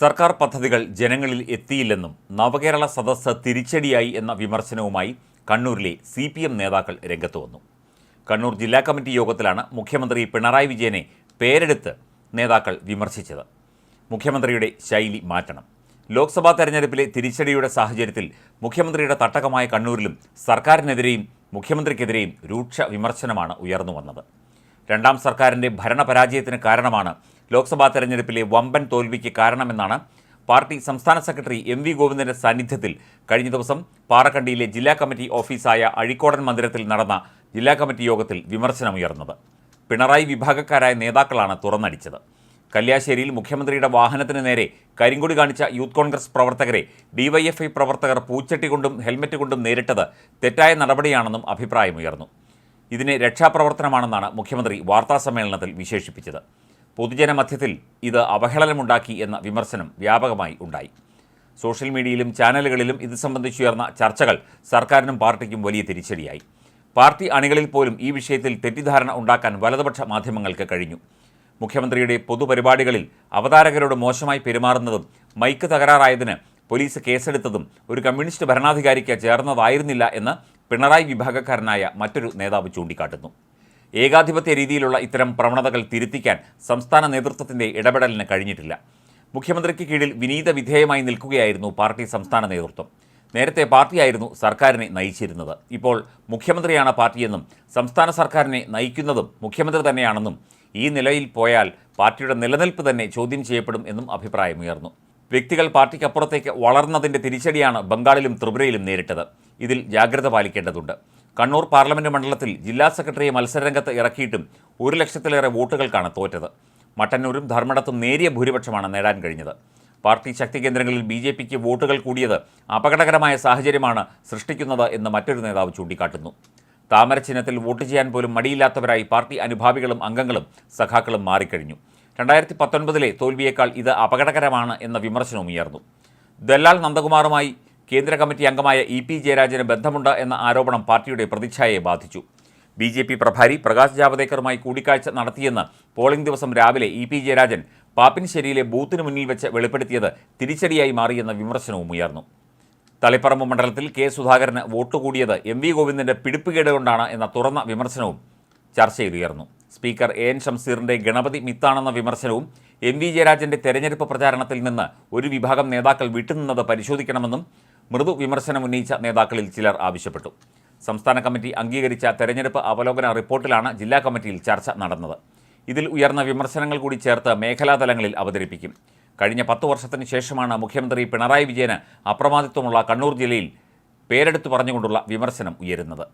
സർക്കാർ പദ്ധതികൾ ജനങ്ങളിൽ എത്തിയില്ലെന്നും നവകേരള സദസ്സ് തിരിച്ചടിയായി എന്ന വിമർശനവുമായി കണ്ണൂരിലെ സി പി എം നേതാക്കൾ രംഗത്ത് വന്നു. കണ്ണൂർ ജില്ലാ കമ്മിറ്റി യോഗത്തിലാണ് മുഖ്യമന്ത്രി പിണറായി വിജയനെ പേരെടുത്ത് നേതാക്കൾ വിമർശിച്ചത്. മുഖ്യമന്ത്രിയുടെ ശൈലി മാറ്റണം. ലോക്സഭാ തെരഞ്ഞെടുപ്പിലെ തിരിച്ചടിയുടെ സാഹചര്യത്തിൽ മുഖ്യമന്ത്രിയുടെ തട്ടകമായ കണ്ണൂരിലും സർക്കാരിനെതിരെയും മുഖ്യമന്ത്രിക്കെതിരെയും രൂക്ഷ വിമർശനമാണ് ഉയർന്നു വന്നത്. രണ്ടാം സർക്കാരിന്റെ ഭരണപരാജയത്തിന് കാരണമാണ് ലോക്സഭാ തെരഞ്ഞെടുപ്പിലെ വമ്പൻ തോൽവിക്ക് കാരണമെന്നാണ് പാർട്ടി സംസ്ഥാന സെക്രട്ടറി എം വി ഗോവിന്ദന്റെ സാന്നിധ്യത്തിൽ കഴിഞ്ഞ ദിവസം പാറക്കണ്ടിയിലെ ജില്ലാ കമ്മിറ്റി ഓഫീസായ അഴിക്കോടൻ മന്ദിരത്തിൽ നടന്ന ജില്ലാ കമ്മിറ്റി യോഗത്തിൽ വിമർശനമുയർന്നത്. പിണറായി വിഭാഗക്കാരായ നേതാക്കളാണ് തുറന്നടിച്ചത്. കല്യാശ്ശേരിയിൽ മുഖ്യമന്ത്രിയുടെ വാഹനത്തിന് നേരെ കരിങ്കൊടി കാണിച്ച യൂത്ത് കോൺഗ്രസ് പ്രവർത്തകരെ ഡിവൈഎഫ്ഐ പ്രവർത്തകർ പൂച്ചട്ടി കൊണ്ടും ഹെൽമറ്റ് കൊണ്ടും നേരിട്ടത് തെറ്റായ നടപടിയാണെന്നും അഭിപ്രായമുയർന്നു. ഇതിനെ രക്ഷാപ്രവർത്തനമാണെന്നാണ് മുഖ്യമന്ത്രി വാർത്താസമ്മേളനത്തിൽ വിശേഷിപ്പിച്ചത്. പൊതുജന മധ്യത്തിൽ ഇത് അവഹേളനമുണ്ടാക്കി എന്ന വിമർശനം വ്യാപകമായി ഉണ്ടായി. സോഷ്യൽ മീഡിയയിലും ചാനലുകളിലും ഇത് സംബന്ധിച്ചുയർന്ന ചർച്ചകൾ സർക്കാരിനും പാർട്ടിക്കും വലിയ തിരിച്ചടിയായി. പാർട്ടി അണികളിൽ പോലും ഈ വിഷയത്തിൽ തെറ്റിദ്ധാരണ ഉണ്ടാക്കാൻ വലതുപക്ഷ മാധ്യമങ്ങൾക്ക് കഴിഞ്ഞു. മുഖ്യമന്ത്രിയുടെ പൊതുപരിപാടികളിൽ അവതാരകരോട് മോശമായി പെരുമാറുന്നതും മൈക്ക് തകരാറായതിന് പോലീസ് കേസെടുത്തതും ഒരു കമ്മ്യൂണിസ്റ്റ് ഭരണാധികാരിക്ക് ചേർന്നതായിരുന്നില്ല എന്ന് പിണറായി വിഭാഗക്കാരനായ മറ്റൊരു നേതാവ് ചൂണ്ടിക്കാട്ടുന്നു. ഏകാധിപത്യ രീതിയിലുള്ള ഇത്തരം പ്രവണതകൾ തിരുത്തിക്കാൻ സംസ്ഥാന നേതൃത്വത്തിന്റെ ഇടപെടലിന് കഴിഞ്ഞിട്ടില്ല. മുഖ്യമന്ത്രിക്ക് കീഴിൽ വിനീത വിധേയമായി നിൽക്കുകയായിരുന്നു പാർട്ടി സംസ്ഥാന നേതൃത്വം. നേരത്തെ പാർട്ടിയായിരുന്നു സർക്കാരിനെ നയിച്ചിരുന്നത്. ഇപ്പോൾ മുഖ്യമന്ത്രിയാണ് പാർട്ടിയെന്നും സംസ്ഥാന സർക്കാരിനെ നയിക്കുന്നതും മുഖ്യമന്ത്രി തന്നെയാണെന്നും ഈ നിലയിൽ പോയാൽ പാർട്ടിയുടെ നിലനിൽപ്പ് തന്നെ ചോദ്യം ചെയ്യപ്പെടും എന്നും അഭിപ്രായമുയർന്നു. വ്യക്തികൾ പാർട്ടിക്കപ്പുറത്തേക്ക് വളർന്നതിന്റെ തിരിച്ചടിയാണ് ബംഗാളിലും ത്രിപുരയിലും നേരിട്ടത്. ഇതിൽ ജാഗ്രത പാലിക്കേണ്ടതുണ്ട്. കണ്ണൂർ പാർലമെന്റ് മണ്ഡലത്തിൽ ജില്ലാ സെക്രട്ടറിയെ മത്സരരംഗത്ത് ഇറക്കിയിട്ടും ഒരു ലക്ഷത്തിലേറെ വോട്ടുകൾക്കാണ് തോറ്റത്. മട്ടന്നൂരും ധർമ്മടത്തും നേരിയ ഭൂരിപക്ഷമാണ് നേടാൻ കഴിഞ്ഞത്. പാർട്ടി ശക്തി കേന്ദ്രങ്ങളിൽ ബി ജെ പിക്ക് വോട്ടുകൾ കൂടിയത് അപകടകരമായ സാഹചര്യമാണ് സൃഷ്ടിക്കുന്നത് എന്ന് മറ്റൊരു നേതാവ് ചൂണ്ടിക്കാട്ടുന്നു. താമര ചിഹ്നത്തിൽ വോട്ട് ചെയ്യാൻ പോലും മടിയില്ലാത്തവരായി പാർട്ടി അനുഭാവികളും അംഗങ്ങളും സഖാക്കളും മാറിക്കഴിഞ്ഞു. രണ്ടായിരത്തി പത്തൊൻപതിലെ തോൽവിയേക്കാൾ ഇത് അപകടകരമാണ് എന്ന വിമർശനവും ഉയർന്നു. ദല്ലാൽ നന്ദകുമാറുമായി കേന്ദ്ര കമ്മിറ്റി അംഗമായ ഇ പി ജയരാജന് ബന്ധമുണ്ട് എന്ന ആരോപണം പാർട്ടിയുടെ പ്രതിച്ഛായയെ ബാധിച്ചു. B J P prabhari Prakash ജാവദേക്കറുമായി കൂടിക്കാഴ്ച നടത്തിയെന്ന് പോളിംഗ് ദിവസം രാവിലെ ഇ പി ജയരാജൻ പാപ്പിൻശേരിയിലെ ബൂത്തിന് മുന്നിൽ വെച്ച് വെളിപ്പെടുത്തിയത് തിരിച്ചടിയായി മാറിയെന്ന വിമർശനവും ഉയർന്നു. തളിപ്പറമ്പ് മണ്ഡലത്തിൽ കെ സുധാകരന് വോട്ട് കൂടിയത് എം വി ഗോവിന്ദന്റെ പിടിപ്പുകേട് കൊണ്ടാണ് എന്ന തുറന്ന വിമർശനവും ചർച്ചയിലുയർന്നു സ്പീക്കർ എ എൻ ഷംസീറിന്റെ ഗണപതി മിത്താണെന്ന വിമർശനവും എം വി ജയരാജന്റെ തെരഞ്ഞെടുപ്പ് പ്രചാരണത്തിൽ നിന്ന് ഒരു വിഭാഗം നേതാക്കൾ വിട്ടുനിന്നത് പരിശോധിക്കണമെന്നും മൃദു വിമർശനം ഉന്നയിച്ച നേതാക്കളിൽ ചിലർ ആവശ്യപ്പെട്ടു. സംസ്ഥാന കമ്മിറ്റി അംഗീകരിച്ച തെരഞ്ഞെടുപ്പ് അവലോകന റിപ്പോർട്ടിലാണ് ജില്ലാ കമ്മിറ്റിയിൽ ചർച്ച നടന്നത്. ഇതിൽ ഉയർന്ന വിമർശനങ്ങൾ കൂടി ചേർത്ത് മേഖലാതലങ്ങളിൽ അവതരിപ്പിക്കും. കഴിഞ്ഞ പത്ത് വർഷത്തിന് ശേഷമാണ് മുഖ്യമന്ത്രി പിണറായി വിജയന് അപ്രമാദിത്വമുള്ള കണ്ണൂർ ജില്ലയിൽ പേരെടുത്തു പറഞ്ഞുകൊണ്ടുള്ള വിമർശനം ഉയരുന്നത്.